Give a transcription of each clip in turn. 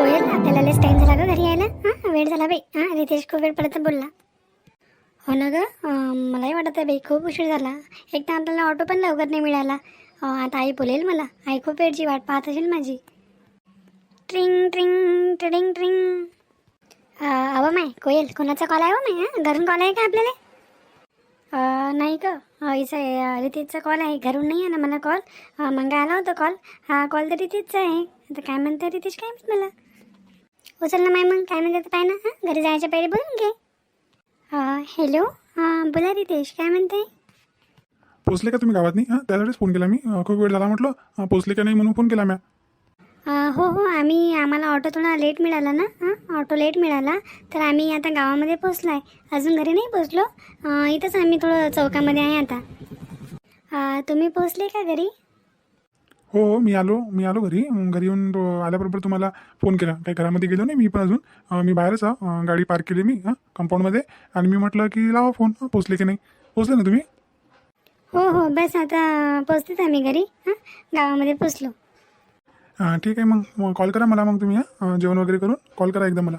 कोयल आपल्याला लेस टाईम झाला ग घरी यायला. हां वेळ झाला बाई. हां रितेश खूप वेळ पडत बोलला. हो ना गं? मलाही वाटत आहे बाई खूप उशीर झाला. एक तर आपल्याला ऑटो पण लवकर नाही मिळाला. आता आई बोलेल मला. आई खूप वेळची वाट पाहत असेल माझी. ट्रिंग ट्रिंग ट्रिंग ट्रिंग. अं, अहो माय कोयल कोणाचा कॉल आहे माय? हां घरून कॉल आहे का आपल्याला? नाही का हिचा रितेशचा कॉल आहे. घरून नाही आहे ना मला कॉल मग आला होता कॉल हा कॉल तर रितेशचा आहे. आता काय म्हणते रितेश? काय मला? उचल ना माय मग काय म्हणते तर पाय ना हं? घरी जायच्या पहिले बोलून घे. हॅलो हां बोला रितेश काय म्हणते? पोचले का तुम्ही गावात नाही? हां त्यासाठीच फोन केला मी. अं, खूप वेळ झाला म्हटलं. अं, पोचले का नाही म्हणून फोन केला म्या. अं, हो हो आम्ही आम्हाला ऑटो थोडा लेट मिळाला ना? हां ऑटो लेट मिळाला. तर आम्ही आता गावामध्ये पोचलो आहे अजून घरी नाही पोचलो. अं, इथंच आम्ही थोडं चौकामध्ये आहे आता. अं, तुम्ही पोचले का घरी? हो हो मी आलो मी आलो घरी. मग घरी येऊन आल्याबरोबर तुम्हाला फोन केला. काही घरामध्ये गेलो नाही मी पण अजून. मी बाहेरच आहे. अं, गाडी पार्क केली मी हां कंपाऊंडमध्ये आणि मी म्हटलं की लावा फोन हां, पोचले की नाही? पोचले ना तुम्ही? हो हो बस आता पोचतेच आम्ही घरी. हां गावामध्ये पोचलो हां ठीक आहे मग. कॉल करा मला मग तुम्ही हां जेवण वगैरे करून. कॉल करा एकदा मला.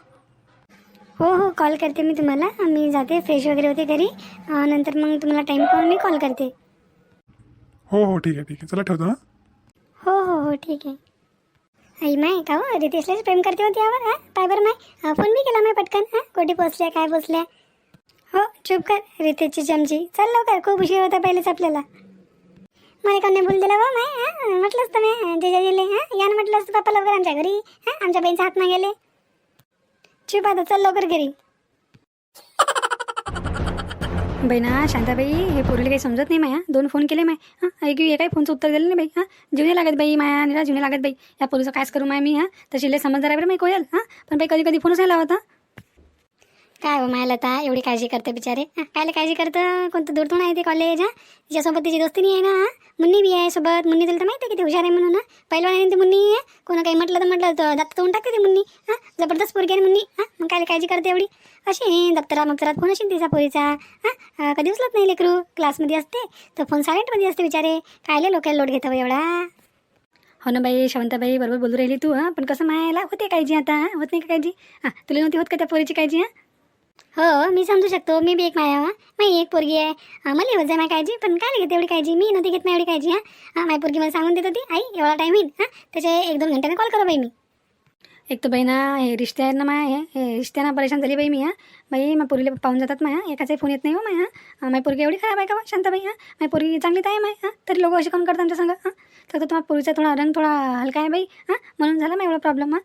हो हो कॉल करते मी तुम्हाला. मी जाते फ्रेश वगैरे होते घरी. नंतर मग तुम्हाला टाईम पाहून मी कॉल करते. हो हो ठीक आहे ठीक आहे. चला ठेवतो हां. हो हो हो ठीक आहे. आई माय का हो रितेशलाच प्रेम करते होती यावर हां? पाय बरं माय. फोन बी केला माय पटकन हां? कुठे पोचल्या काय पोचल्या? हो चुप कर रितेशची चमची चल लवकर खूप उशीर होता पहिलेच आपल्याला. मला कोण बोल दिला बा माय हां? म्हटलं असतं मी जे गेले हां? यानं म्हटलं असतं पप्पा लवकर आमच्या घरी हां? आमच्या बहिणीचा हात नाही गेले चुप आता चल लवकर घरी. बाई ना शांताबाई हे पोरीला काही समजत नाही माया. दोन फोन केले माय. हां ऐकू हे काही फोनचं उत्तर दिलं नाही बाई? हां जीव नाही लागत बाई माया निरा जीव नाही लागत बाई. या पोरीचं कायच करू माय मी हां? तशी लय समजदार आहे बरं मी कोयल हां? पण बाई कधी कधी फोनच नाही लावत हां? काय हो मायला एवढी काळजी करते बिचारे. कायला काळजी करतं? कोणतं दूर आहे ते कॉलेज हां? तिच्यासोबत तिची दोस्ती नाही आहे ना मुन्नी बी आहे सोबत. मुन्नी तुला तर माहिती आहे किती हुशार आहे म्हणून पहिलवान पहिला आहे ती मुन्नी आहे कोणा काही म्हटलं तर म्हटलं तर दात तोंड टाकते ती मुन्नी हां? जबरदस्त पोरगी आहे मुन्नी हां? मग कायला काळजी करते एवढी? अशी दप्तरात मप्तरात फोन असेल तिचा पोरीचा हां? कधी उचलत नाही लेकरू? क्लासमध्ये असते तर फोन सायलेंटमध्ये असते बिचारे. कायले लोकल लोड घेतो एवढा? हो ना बाई शवंताबाई बरोबर बोलू राहिली तू हां? पण कसं मायाला होते काळजी आता हां? होत नाही का काळजी? हां तुला नव्हती होत का त्या पोरीची काळजी हां? हो मी समजू शकतो. मी बी एक माया मी एक पोरगी आहे. मला एवढं आहे काळजी पण काय घेते एवढी काळजी? मी नव्हती घेत नाही एवढी काळजी हा. माय माझी पोरगी मला सांगून देत होती आई एवढा टाईम येईल हा. त्याच्या एक दोन घंट्याने कॉल करू बाई मी. एक तर बाई ना हे रिश्ते आहेत ना माया हे. हे रिश्त्यानं परेशान झाली बाई मी हां. बाई मग पोरीला पाहून जातात माया एकाचाही फोन येत नाही हो माया हां. माझी पोरगी एवढी खराब आहे का बा, शांताबाई हां? माझी पोरगी चांगली तर आहे माय हां. तरी लोक असे कोण करतात आमच्या सांगा हां. तर तुम्हाला पोरीचा थोडा रंग थोडा हलका आहे बाई हां. म्हणून झाला मग एवढा प्रॉब्लेम हां.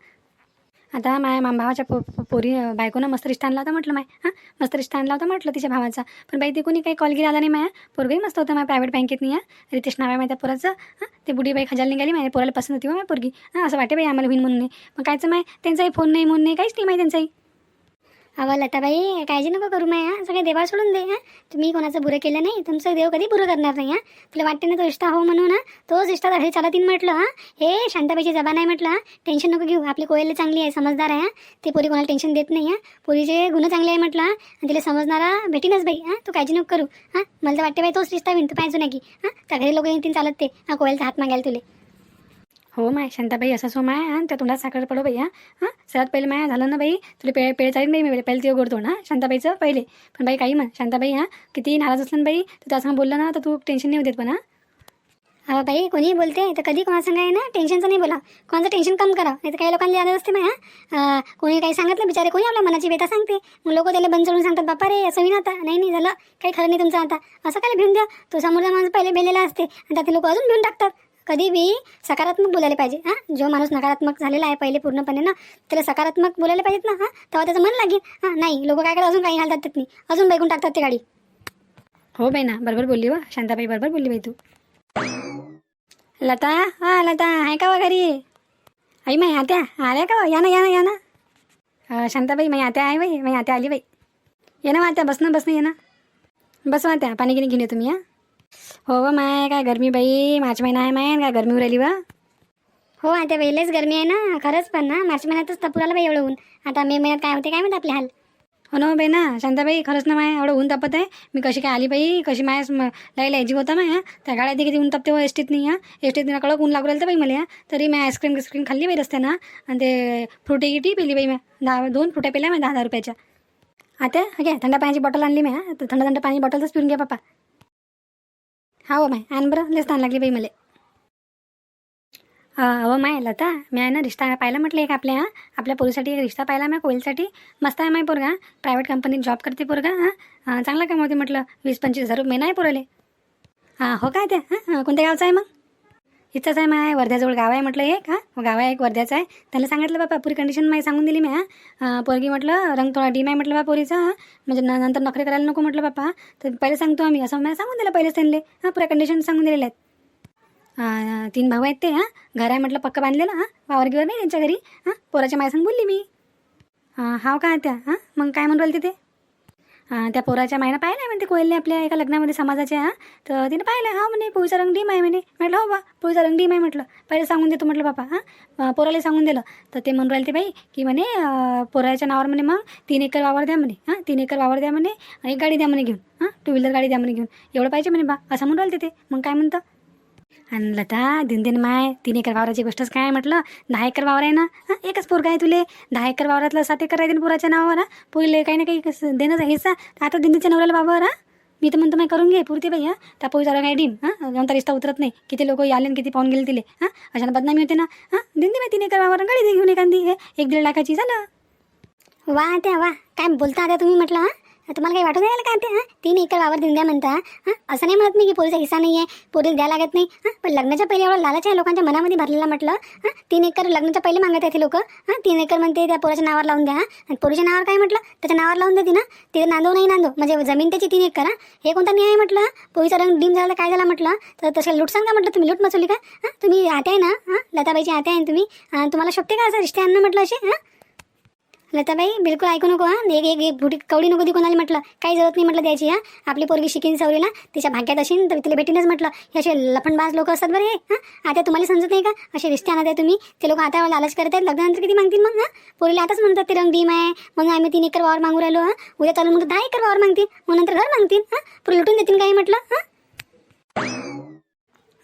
आता माझ्या मामभावाच्या पो पोरी बायकोनं मस्त रिश्ता आणला होता म्हटलं माय. हां? मस्त रिश्ता आणला होता म्हटलं तिच्या भावाचा. पण बाई ते कोणी काही कॉल गिरी आला नाही माया. पोरगही मस्त होतं माझ्या प्रायव्हेट बँकेत नाही हां? रितेश नाव आहे माझ्या पोराचं हां? ते बुडी बाई खजाल निघाली माझ्या पोराला पसंत होती हो माझ्या पोरगी. हां? असं वाटे बाई आम्हाला होईन म्हणून. नाही मग कायचं माय? त्यांचाही फोन नाही म्हणून नाही काहीच नाही माहिती त्यांचाही. अहो लताबाई काळजी नको करू माया. सगळे देवा सोडून दे हां. तुम्ही कोणाचं बुरं केलं नाही तुमचं देव कधी बुरं करणार नाही हां. तुला वाटते ना तो इष्टा हो म्हणून ना तोच इष्टा हे चालतीन म्हटलं हां. हे शांताबाईची जबान आहे म्हटलं हां. टेन्शन नको घेऊ. आपली कोयल चांगली आहे समजदार आहे हा. ते पोरी कोणाला टेन्शन देत नाही हा. पोरीचे गुण चांगले आहे म्हटलं आणि तिला समजणारा भेटीनच बाई हां. तू काळजी नको करू हां. मला तर वाटते बाई तोच रिश्ता होईन तू पाहिजे नाही की हां. त्या घरी लोक येतील चालत ते हा. कोयलचा हात मागायला तुले. हो माय शांताबाई असं सो हो, माय. आणि त्या तोंडात साखर पडो बाई हां. हां सर्वात पहिले माया झालं ना बाई तुला पेळ पेळ चालेल बाई मी पहिले ते गोड तोंड हां शांताबाईचं पहिले. पण बाई काही म्हण शांताबाई हां किती नाराज असलं ना बाई तू त्या बोललं ना तर तू टेन्शन नाही देत पण हां. हा बाई कोणी बोलते तर कधी कोणा सांगाय आहे ना टेन्शनचं नाही बोला. कोणाचं टेन्शन कम करा नाही तर काही लोकांना आदत असते माया कोणी काही सांगितलं बिचारे कोणी आपल्या मनाची बेटा सांगते. मग लोक त्याला बंद चढून सांगतात बापा रे असं होईन आता. नाही नाही झालं. काही खरं नाही तुमचं आता. असं काय भिऊन द्या. तो समोरचा माणूस पहिले भेलेला असते आणि त्यात लोक अजून भिऊन टाकतात. कधी बी सकारात्मक बोलायला पाहिजे हां? जो माणूस नकारात्मक झालेला आहे पहिले पूर्णपणे ना त्याला सकारात्मक बोलायला पाहिजेत ना हां? तेव्हा त्याचं मन लागेल हां? नाही लोक काय करतात? अजून काही घालतात त्यात नाही अजून बैकून टाकतात ते गाडी. हो बाई ना बरोबर बोलली वा शांताबाई बरोबर बोलली बाई तू. लता हा लता आहे का वा घरी? आई माई आत्या आल्या का वा? या ना या ना या ना. अं, शांताबाई माई आत्या आहे बाई माई आत्या आली बाई. ये ना आत्या बस ना बस ना ये ना. बस वा आत्या पाणी गिनी घेऊन ये तुम्ही हां? हो व माय काय गरमी बाई? मार्च महिना आहे माय काय गरमी उरायली वा? हो आता वेळेस गरमी आहे ना. खरंच पण ना मार्च महिन्यातच तपुराला बाई एवढं ऊन. आता मे महिन्यात काय होते काय माहिती आपले हाल? हो ना बाई ना शांताबाई खरंच ना माय एवढं ऊन तापत आहे. मी कशी काय आली बाई? कशी माय लाईला यायची होता माय त्या गाड्या किती ऊन तापते हो एसटीत नाही हा? एसटीत ना कडक ऊन लागू राहिलं तर बाई मला तरी मी आईस्क्रीम गिस्क्रीम खाल्ली बाई रस्त्यानं आणि ते फ्रुटी गिटी पिली बाई मी. दहा दोन फ्रुट्या पिल्या मी दहा दहा रुपयाच्या. आता घ्या थंड पाण्याची बॉटल आणली मी हा? तर थंड थंड पाणी बॉटलच पिऊन घ्या पापा हा हो माय. आण बरं लस ताण लागली बाई मला. अहो माय लता मी आहे ना रिश्ता पाहिला म्हटलं एक आपल्या आपल्या पोरीसाठी एक रिश्ता पाहिला मी कोईलसाठी मस्त आहे माय पोरगा. प्रायव्हेट कंपनीत जॉब करते पोरगा हां. चांगला होते म्हटलं. वीस पंचवीस हजार रुपये नाही पोरले. हां हो काय ते? हां कोणत्या गावचं आहे मग? इथंच आहे माय वर्ध्याजवळ गाव आहे म्हटलं एक हां? गाव आहे एक वर्ध्याचं आहे. त्याला सांगितलं बापा पुरी कंडिशन माही सांगून दिली मी हां. पोरगी म्हटलं रंग थोडा डीम आहे म्हटलं बा पोरीचा म्हणजे न- नंतर नखरे करायला नको म्हटलं बापा. तर पहिले सांगतो आम्ही असं मला सांगून दिलं पहिलेच त्यांना हां पुऱ्या कंडिशन सांगून दिलेल्या आहेत. तीन भाऊ आहेत ते हां. घर आहे म्हटलं पक्क बांधलेलं हां. वावरगीवर नाही त्यांच्या घरी हां. पोराच्या मायसंग बोलली मी. हाव का त्या हां? मग काय म्हणून राहिली ते त्या पोराच्या मायनं पाहिलं आहे म्हणते कोयलने आपल्या एका लग्नामध्ये समाजाच्या हां? तर तिने पाहिलं हा म्हणे पोळीचा रंग डीम आहे म्हणे. म्हटलं हो बा पोळीचा रंग डीम आहे म्हटलं. पहिले सांगून देतो म्हटलं बापा हां? पोराला सांगून दिलं. तर ते म्हणून राहिले ते बाई की म्हणे पोराच्या नावावर म्हणे मग तीन एकर वावर द्या म्हणे हां? तीन एकर वावर द्या म्हणे एक गाडी द्या म्हणे घेऊन हां? टू व्हीलर गाडी द्या म्हणे घेऊन. एवढं पाहिजे म्हणे बा असं म्हणून राहिले ते. मग काय म्हणतं? आणि लता दिन दिन माय तीन एकर वावराची गोष्टच काय म्हटलं? दहा एकर वावर आहे ना? हां एकच पोरगा आहे तुले. दहा एकर वावरातलं सात एकर आहे ना पोराच्या नावावर हा? पोरीले काही ना काही कसं देणं हेच आता दिंदीच्या नवऱ्याला वावर हा? मी तर म्हणतो माय करून घे पुरते बाई हा? त्या पोरीचा काय डीम हां? नंतर रिश्ता उतरत नाही. किती लोक आले आणि किती पाहून गेले तिले हां? अशानं बदनामी होते ना हां? दिंदी माय तीन एकर वावर गाडी घेऊन एखादी हे? एक दीड लाखाची झालं. वा त्या वा. काय बोलता आता तुम्ही म्हटलं हां? तुम्हाला काही वाटू द्यायला काय ते हां? तीन एकर वावर देऊन द्या म्हणता हां? असं नाही म्हणत मी की पोरीचा हिस्सा नाही आहे पोरीला द्यायला लागत नाही हां? पण लग्नाच्या पहिले एवढं लालच आहे लोकांच्या मनामध्ये भरलेला म्हटलं हां? तीन एकर लग्नाच्या पहिले मागत आहे ते लोक हां? तीन एकर म्हणते त्या पोराच्या नावावर लावून द्या हां? आणि पोरीच्या नावावर काय म्हटलं? त्याच्या नावावर लावून देते ना? तिथे नांदो नाही नांदो म्हणजे जमीन त्याची तीन एकर हां? हे कोणता न्याय आहे म्हटलं? पोरीचा रंग डीम झाला काय झाला म्हटलं? तर तसं लूट सांगा म्हटलं तुम्ही? लूट मचवली का? हां? तुम्ही आते आहे ना? हां? लताबाईची आते आहे ना तुम्ही? तुम्हाला शोभते का असं रिश्ते आणणं म्हटलं असे हां? लताबाई बिलकुल ऐकू नको हां. एक एक एक फुटी कवडी नको ती कोणाला म्हटलं. काही जरूरत नाही म्हटलं द्यायची हां. आपली पोरगी शिकीन सवरीला तिच्या भाग्यात असेल तर तिला भेटीनच म्हटलं. हे असे लफंडबाज लोक असतात बरे हां आता तुम्हाला समजत नाही का? असे रिश्ते आणत आहे तुम्ही ते लोक आता लालच करत आहेत. लग्नानंतर किती मागतील मग हां? पोरीला आताच म्हणतात ते रंग डीम आहे. म्हणून आम्ही तीन एकर वावर मागू राहिलो हां. उद्या चालून म्हणतो दहा एकर वावर मागतील. मग नंतर घर मागतील हां. पुढे लुटून देतील काही म्हटलं हां?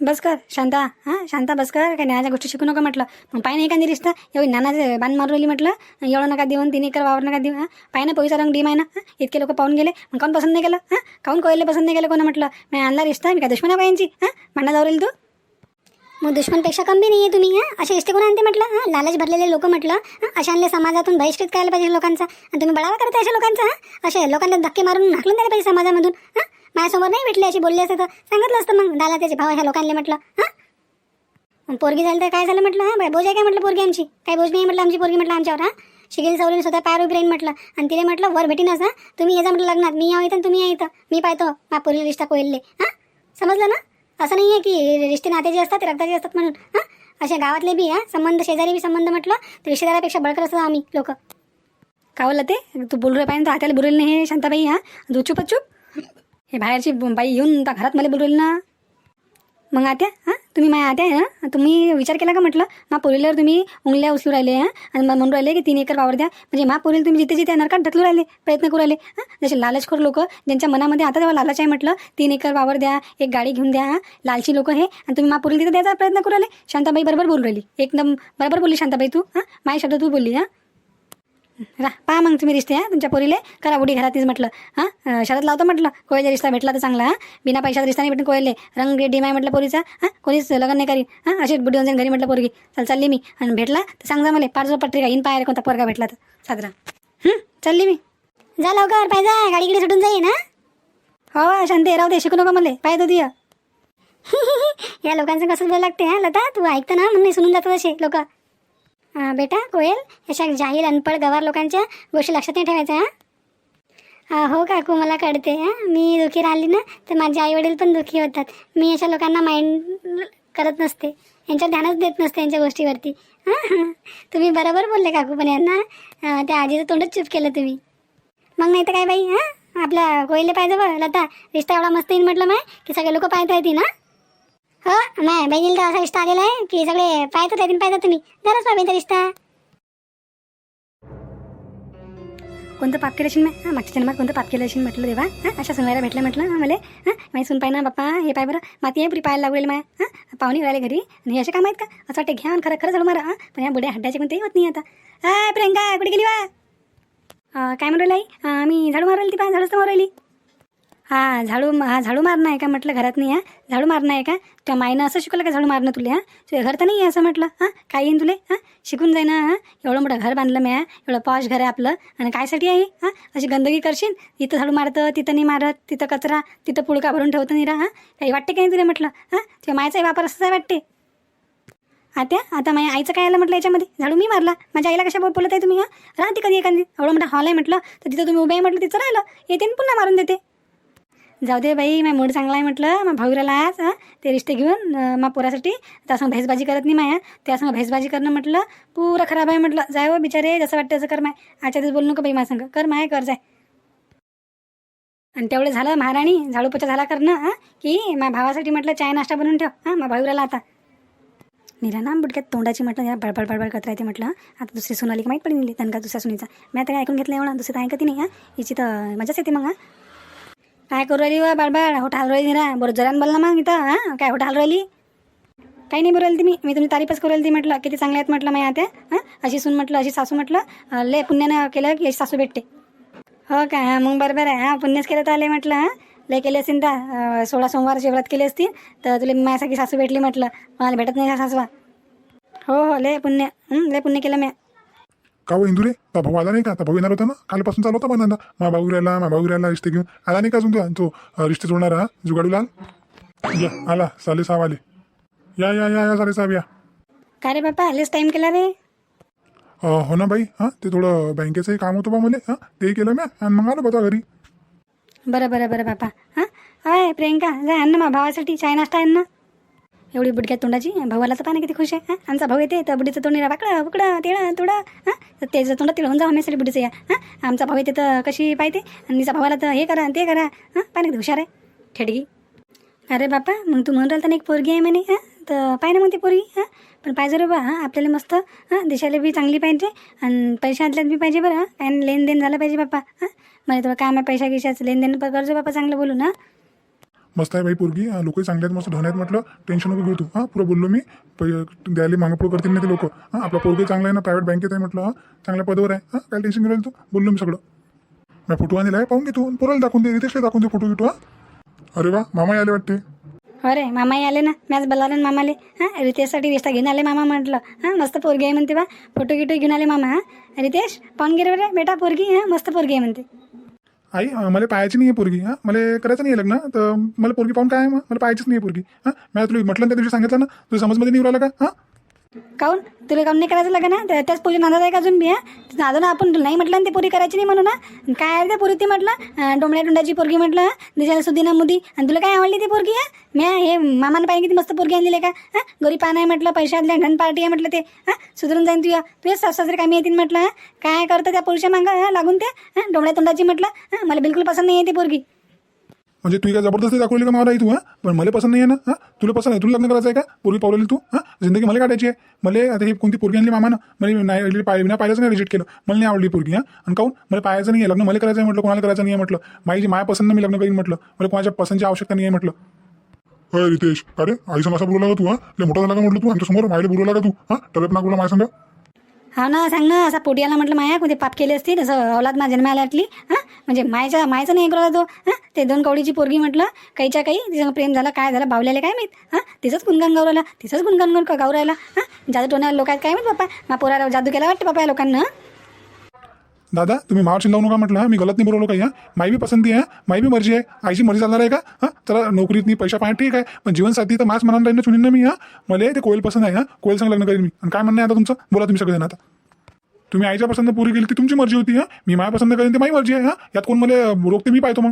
बस कर शांता. हां शांता बस कर काय न्यायाच्या गोष्टी शिकू नका म्हटलं. मग पाय नाही का निरिष्ठा एवढी नानाचे बांध मारवली म्हटलं. एवढं नका देऊन तीन एकर वावर नका देऊ हां पाय ना पैसा रंग डीम आहे ना. इतके लोक पाहून गेले. मग काऊन पसंत नाही केलं? हां काऊन कोयले पसंत नाही केलं कोणा म्हटलं? मी आणला रिश्ता मी काय दुश्मन आहे यांची हां भांडा जाऊ तू? मग दुश्मनपेक्षा कमी नाही आहे तुम्ही हां? असे इष्टे कोण आणते म्हटलं? हां लालच भरलेले लोक म्हटलं. हां अशा आणले समाजातून बहिष्कृत करायला पाहिजे लोकांचा. आणि तुम्ही बळावा करता अशा लोकांचा हां? असे लोकांना धक्के मारून नाकलून द्यायला पाहिजे समाजामधून हां? माझ्यासमोर नाही भेटले अशी बोलले असते तर सांगितलं असतं मग दाला त्याचे भाव ह्या लोकांना म्हटलं हां? पोरगी झाली तर काय झालं म्हटलं हां? बोज आहे काय म्हटलं पोरगी आमची? काय बोज नाही म्हटलं आमची पोरगी म्हटलं आमच्यावर हां? शिकेल सवलीने स्वतः पायावर उभी राहीन म्हटलं. आणि तिने म्हटलं वर भेटीनच हां? तुम्ही येजा म्हटलं लग्नात मी यावं इथं तुम्ही या इथं. मी पाहतो मा पोरीला रिश्ता कोयले हां? समजलं ना? असं नाही आहे की रिश्ते नाते जे असतात ते रक्ताचे असतात म्हणून हां? अशा गावातले बी हा? संबंध शेजारी बी संबंध म्हटलं तर रिश्तेदारापेक्षा बळकर असतो आम्ही लोक. कावलं ते? तू बोलू रे पाहिजे हाताला बोलेल नाही हे शांताबाई हा? तू चुप. हे बाहेरची बाई येऊन तर घरात मला बोलवली ना. मग आत्या हां? तुम्ही माझ्या आत्या आहे ना तुम्ही विचार केला का म्हटलं? मा पोरील्यावर तुम्ही उंगल्या उचलू राहिले हां? आणि मग म्हणून राहिले की तीन एकर वावर द्या. म्हणजे मा पोरीला तुम्ही जिथे जिथे नरकात ढकलू राहिले प्रयत्न करू राहिले हां? जसे लालचखोर लोक ज्यांच्या मनामध्ये आता तेव्हा लालच आहे म्हटलं तीन एकर वावर द्या एक गाडी घेऊन द्या हां? लालची लोक हे आणि तुम्ही मा पोरीला तिथे द्यायचा प्रयत्न करू राहिले. शांताबाई बरोबर बोलू राहिली. एकदम बरोबर बोलली शांताबाई तू हां? माझ्या शब्द तू बोलली हां? पहा मग तुम्ही रिश्ते हां तुमच्या पोरीले. करा उडी घरातच म्हटलं. हां शरद लावतो म्हटलं. कोयचा रिश्ता भेटला तर चांगला हां. बिना पैशाचा रिश्ता नाही भेटून कोयले रंग डीम आहे म्हटलं पोरीचा हां. कोणीच लग्न नाही करी हां. अशी बुडी जाईन घरी म्हटलं पोरगी. चल चालली मी. आणि भेटला तर सांग मला. पाच पत्रिका इन पाय कोणता पोरगा भेटला तर. साजरा. हं, चालली मी. जा लवकर पाहिजे गाडी गिडी सुटून जाईन हां. हो शांती राहू दे. शिकू नका मला. पाय तो दिया या लोकांचं कसं बोलायला लागते हा लता? तू ऐकतं ना म्हणून सुनून जातात असे लोक. बेटा कोयल अशा जाहीर अनपड गवार लोकांच्या गोष्टी लक्षात नाही ठेवायच्या हां? हो काकू मला कळते हां? मी दुःखी राहिली ना तर माझे आईवडील पण दुःखी होतात. मी अशा लोकांना माइंड करत नसते. यांच्या ध्यानच देत नसते यांच्या गोष्टीवरती. हां तुम्ही बरोबर बोलले काकू पण यांना त्या आजीचं तोंडच चूप केलं तुम्ही. मग नाही तर काय बाई हां? आपल्या कोयले पाहिजे बघ लता रिश्ता एवढा मस्त येईन म्हटलं माय की सगळे लोक पाहता येतील ना हो नाही बहिणीला तर असा रिश्ता आलेला आहे की सगळे पाहतात येतील पाहता तुम्ही. झालाच बाबा रिश्ता. कोणतं पाप केलं असेल मी हां मागच्या जन्मात कोणतं पाप केलं असेल म्हटलं देवा? हां अशा सुनवायला भेटलं म्हटलं हां मला? हां माही सुन पाय ना बाप्पा हे पाय बरं. माती आहे पुरी पाहायला लागेल माया. हां पाहुणे राहिले घरी. आणि असे काम आहेत का? असं वाटतं घ्या आणि खरं खरं झाडू मारा. हां पण या बुड्या हड्ड्याचे कोणतेही होत नाही आता. हाय प्रियंका कुठे गेली वा काय म्हणू आई? मी झाडू मारवली ती पाय झाडूच तर हा झाडू हा झाडू मारणं आहे का म्हटलं घरात नाही हा? झाडू मारणं आहे का? त्या माईनं असं शिकवलं का झाडू मारणं तुला हा? तुझ्या घर तर नाही आहे असं म्हटलं हां? काय येईन तुले हां? शिकून जाईन हां? एवढं मोठं घर बांधलं मी एवढं पॉश घर आहे आपलं. आणि कायसाठी आहे हां अशी गंदगी करशील? इथं झाडू मारतं तिथं नाही मारत तिथं कचरा तिथं पुळका भरून ठेवतं नाही रा हां? काही वाटते काही तुला म्हटलं हां? तुझ्या मायचाही वापर असं काय वाटते. आत्या आता माझ्या आईचं काय आलं म्हटलं याच्यामध्ये? झाडू मी मारला. माझ्या आईला कशा बोलत आहे तुम्ही हां? राहते कधी एखादी? एवढं मोठा हॉल आहे म्हटलं तर तिथं तुम्ही उभे आहे म्हटलं तिचं राहिलं. येते पुन्हा मारून देते. जाऊ दे बाई माझा मूड चांगला आहे म्हटलं मग भाऊराला आज ते रिश्ते घेऊन मग मा पोरासाठी त्यासंग भेसबाजी करत नाही माया. त्यासंग भेसबाजी करणं म्हटलं पुरं खराब आहे म्हटलं. जाय हो बिचारे जसं वाटतं तसं कर माय. आजच्या दिवस बोलू नको बाई माझ्या संग. कर माय कर जाय. आणि तेवढं झालं महाराणी झाडूपोचा झाला करणं हां की माझ्या भावासाठी म्हटलं चाय नाश्ता बनवून ठेव हां मग भाऊराला आता. निरा ना बुडक्यात तोंडाची म्हटलं जरा बडबड बडबड करत राहते म्हटलं आता दुसरी सुनाली की माहीत पडली नेली का दुसऱ्या सुनीचा. मी आता काय ऐकून घेतलं एवढा? दुसरी तर ऐकत नाही हां. हिची तर मजाच येते मग हां. काय करू राहिली वा बाळबाळ? होट हाल राहिली ना बरं जरान बोल ना मग इथं हां? काय होट हाल राहिली? काही नाही बोलायला ती मी. मी तुमची तारीफच करू राहिली ती म्हटलं किती चांगल्या आहेत म्हटलं माझ्या आता हां? अशी सून म्हटलं अशी सासू म्हटलं लय पुण्यानं केलं की अशी सासू भेटते. हो का? हां मग बरोबर आहे. हां पुण्यच केलं तर आले म्हटलं हां? लय केले असतील तर सोळा सोमवार व्रत केली असतील तर तुला माझ्यासाठी सासू भेटली म्हटलं. मला भेटत नाही सासवा? हो हो लय पुण्य लय पुण्य केलं मी का हो इंदुरे? ता भाऊ आला नाही का? ता भाऊ येणार होता ना? कालपासून चालू होता बनंदा मा भाऊ राहिला मा भाऊ राहिला रिश्ते घेऊन. आला नाही का अजून तो? तो रिश्ते जोडणारा हा? जुगाडू लाल? या आला. साले साहेब आले. या या या या साले साहेब या. काय रे बाप्पा आलेच टाईम केला रे. अं, हो ना बाई. हां? ते थोडं बँकेचंही काम होतं बा मला हां? तेही केलं मी आणि मग आलो बता घरी. बरं बरं बरं बापा. हां? हाय प्रियंका जा आण ना मा भावासाठी चाय नाश्ता आण ना. एवढी बुडक्यात तोंडाची? भावाला तर पाहणं किती खुश आहे हां आमचा भाऊ येते तर बुडीचं तोंड वाकडं उकडं तेळं तोडा हां तर त्याचं तोंडात तिळ होऊन जाऊ हमेसाठी बुडीचं या हां आमचा भाऊ येते तर कशी पाहिजे आणि तिचा भावाला तर हे करा ते करा हां पाहणं किती हुशार आहे. ठेडगी. अरे बापा मग तू म्हणून राहिला तर एक पोरगी आहे म्हणे हां तर पाय ना मग ती पोरगी हां पण पाहिजे रे बा हां आपल्याला मस्त हां दिशाला बी चांगली पाहिजे आणि पैशातल्यात बी पाहिजे बरं हां लेन लेनदेन झालं पाहिजे बाप्पा हां मला थोडं काम आहे पैशा गिशाचं लेनदेन पण करजो बापा चांगलं बोलू ना मस्त आहे बाई पोरगी. लोकही चांगले आहेत मस्त धन आहेत म्हटलं. टेन्शन नको घेऊ तू. हां पुरं बोललो मी. द्यायला मागपूळ करतील नाही ते लोक. हां आपला पोरगी चांगला आहे ना प्रायव्हेट बँकेत आहे म्हटलं. हां चांगल्या पदावर आहे. हां काय टेन्शन घेऊन तू? बोललो मी सगळं. मी फोटो आणलेला आहे पाहून घे तू. पोराला दाखवून दे रितेशला दाखवून दे फोटो घेतो हां. अरे वा मामा आले वाटते. अरे मामाही आले ना. मॅच बलारण ना मामाले. हां रितेशसाठी रिश्ता घेऊन आले मामा म्हटलं. हां मस्त पोरगी आहे म्हणते बा. फोटो गिटो घेऊन आले मामा हां. रितेश पाहून गेले बेटा पोरगी हां मस्त पोरगी आहे म्हणते. आई मला पाहायची नाही आहे पोरगी हां? मला करायचं नाही आहे लग्न तर मला पोरगी पाहून काय मग? मला पाहायचीच नाही आहे पोरगी हां? मी तुला म्हटलं ना त्या दिवशी सांगितलं ना तुझ्या समजमध्ये नाही राहिलं का हां? काऊन? तुला काऊन नाही करायचं लग्न? ना त्याच पोरी नादात आहे का अजून मी हा? नादानं आपण नाही म्हटलं ना ते पोरी करायची नाही म्हणून ना काय आहे ते पोरी ती म्हटलं? अं, डोंबड्या डोंडाची पोरगी म्हटलं हां? दिसायला सुदिना मुदी. आणि तुला काय आवडली ती पोरगी हा? मी हे मामानं पाहिजे किती मस्त पोरगी आणलेली का हां? गरीब पान आहे म्हटलं पैशातल्या घन पार्टी आहे म्हटलं ते हां? सुधरून जाईन तुझ्या तुझ्या सासरे कामी येतील म्हटलं काय करतं त्या पुरुषा मागं लागून ते हां? डोंबड्या तोंडाची म्हटलं हां? मला बिलकुल पसंत नाही आहे ती पोरगी. म्हणजे तू काय जबरदस्ती दाखवली का मला तू हां? पण मला पसंत नाही आहे ना हां? तुला पसंत आहे तुला लग्न करायचं आहे का? पूर्वी पावलेली तू हां? जिंदगी मला काढायची आहे. मला आता ही कोणती पोरगी आणली मामानं? मला नाही पाय ना पाहिलंच नाही रिजेक्ट केलं. मला नाही आवडली पोरगी हां? आणि काऊन मला पाहायचं नाही आहे लग्न मला करायचं आहे म्हटलं कोणाला करायचं नाही आहे म्हटलं. माझी माया पसंत मी लग्न करीन म्हटलं. मला कोणाच्या पसंतची आवश्यकता नाही आहे म्हटलं. अरे रितेश. अरे आई संग असा बोलू लागा तू हां? मोठा झाला का म्हटलं तू? आमच्यासमोर मायला बोलू लागा तू हां? टरप ना बोला माझ्या संग? हा ना सांग ना असा पोटियाला म्हटलं माया कोणते पाप केले असतील? असं औलाद मा जन्माला आटली हां? म्हणजे मायच्या मायचं नाही ऐकला तो. हां? ते दोन कवडीची पोरगी म्हटलं काहीच्या काही? तिचं प्रेम झालं काय झालं? बावल्याला काय माहीत? हां? तिचंच गुणगान गाऊ तिचंच गुणगान गाऊ गाऊ राहिला हां? जादू टोण्याला लोक आहेत काय माहीत बाप्पा मा पोराला जादू केला वाटतं बाप्पा या लोकांना? दादा तुम्ही मावर चिल्लावू नका म्हटलं हां? मी गलत नाही बोलवलो काही हां? माई बी पसंती आहे माई बी मर्जी आहे. आईची मर्जी चालणार आहे का? हां? चला नोकरीत नाही पैसा पाहिजे ठीक आहे पण जीवनसाथी तर माझ मनानं राहील ना चुनीन ना मी हां? मला ते कोयल पसंत आहे हां? कोयल संग लग्न करेन मी. आणि काय म्हणणं आहे आता तुमचं? बोला तुम्ही सगळेजण आता. तुम्ही आईच्या पसंत पुरी केली ती तुमची मर्जी होती हां? मी माया पसंत करेन ती माझी मर्जी आहे हां? यात कोण मला रोखते मी पाहतो मग.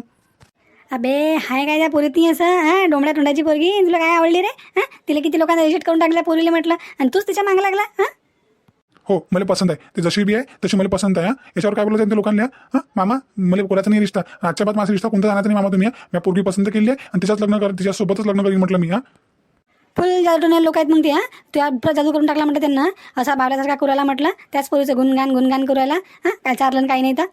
अबे हाय काय त्या पोरीत नाही असं हां? डोंबड्या तोंडाची पोरगी तुला काय आवडली रे? हां? तिला किती लोकांना रिजेक्ट करून टाकलं पोरीला म्हटलं आणि तूच तिच्या मागं लागला हां? हो मला पसंत आहे. ते जशी बी आहे तशी मला पसंत आहे याच्यावर काय बोलायचं ते लोकांना हां? मामा मला कोणाचा नाही रिश्ता. आजच्या बाद माझा रिश्ता कोणता जाणार नाही मामा तुम्ही मी पूर्वी पसंत केली आहे आणि तिच्याच लग्न कर तिच्यासोबतच लग्न करीन म्हटलं मी हां? फुल जादू लोक आहेत मग ते हां त्या पुरा जादू करून टाकला म्हटलं त्यांना असा बावल्यासारखा कुराला म्हटलं त्याच पोरीचं गुणगान गुणगान करायला हां? काय चारलं आणि काही नाही तर.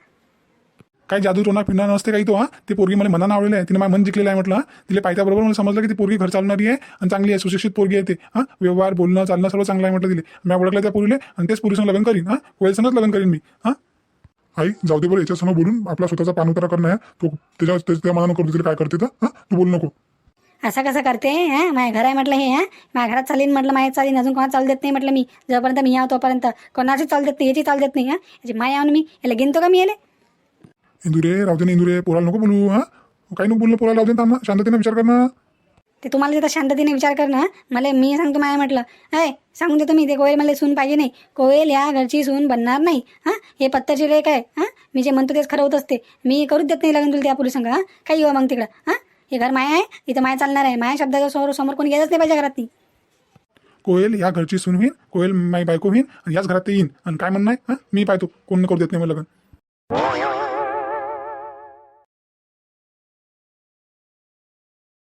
काही जादू टोना पिणार नसते काही तो हा? ती पोरगी मला मनानं आवडलेली आहे. तिने माझं मन जिंकलेलं आहे म्हटलं हा. तिला पाहिल्याबरोबर मला समजलं की ती पोरगी घर चालणारी आहे आणि चांगली आहे सुशिक्षित पोरगी आहे ते हा? व्यवहार बोलणं चालणं सर्व चांगलं आहे म्हटलं तिले. मी ओळखलं त्या पोरीले आणि तेच पोरीसंग लग्न करीन हा? कोयलसंगच लग्न करीन मी हा? आई जाऊ दे बरं याच्यासमोर बोलून आपला स्वतःचा पाणउतारा करणं आहे. तो त्याच्या त्याच्या- त्या मनानं करतो तिला काय करते तर हा? तू बोलू नको. असं कसं करते हां? माझ्या घर आहे म्हटलं हे हां? माझ्या घरात चालीन म्हटलं माझ्या चालीन. अजून कोणा चालू देत नाही म्हटलं मी. जोपर्यंत मी याव तोपर्यंत. कोणाची चालू देत नाही याची चालू देत नाही हां? याची माय यावून मी. याला गिनतो का मी याले? इंदुरे राहू दे ना इंदुरे पोराला नको बोलू हा? काही नको बोललं पोराला राहू दे ना. शांततेने विचार कर ना. ते तुम्हाला तिथं शांततेने विचार कर ना. मला मी सांगतो माया म्हटलं. अय सांगून देतो मी ते कोयल मला सून पाहिजे नाही. कोयल या घरची सून बनणार नाही हां? हे पत्तरची लेख आहे हां? मी जे म्हणतो तेच खरं होत असते. मी करूच देत नाही लग्न तुला त्या पुरुष हां? काही हो मग तिकडं हां? हे घर माया आहे इथं माया चालणार आहे. माया शब्दाच्या समोर समोर कोणी गेलंच नाही पाहिजे घरात कोयल या घरची सून होईन कोयल माई बायको होईन आणि याच घरात ते येईन. आणि काय म्हणणं आहे हा? मी पाहतो. कोण करू देत नाही मला लग्न.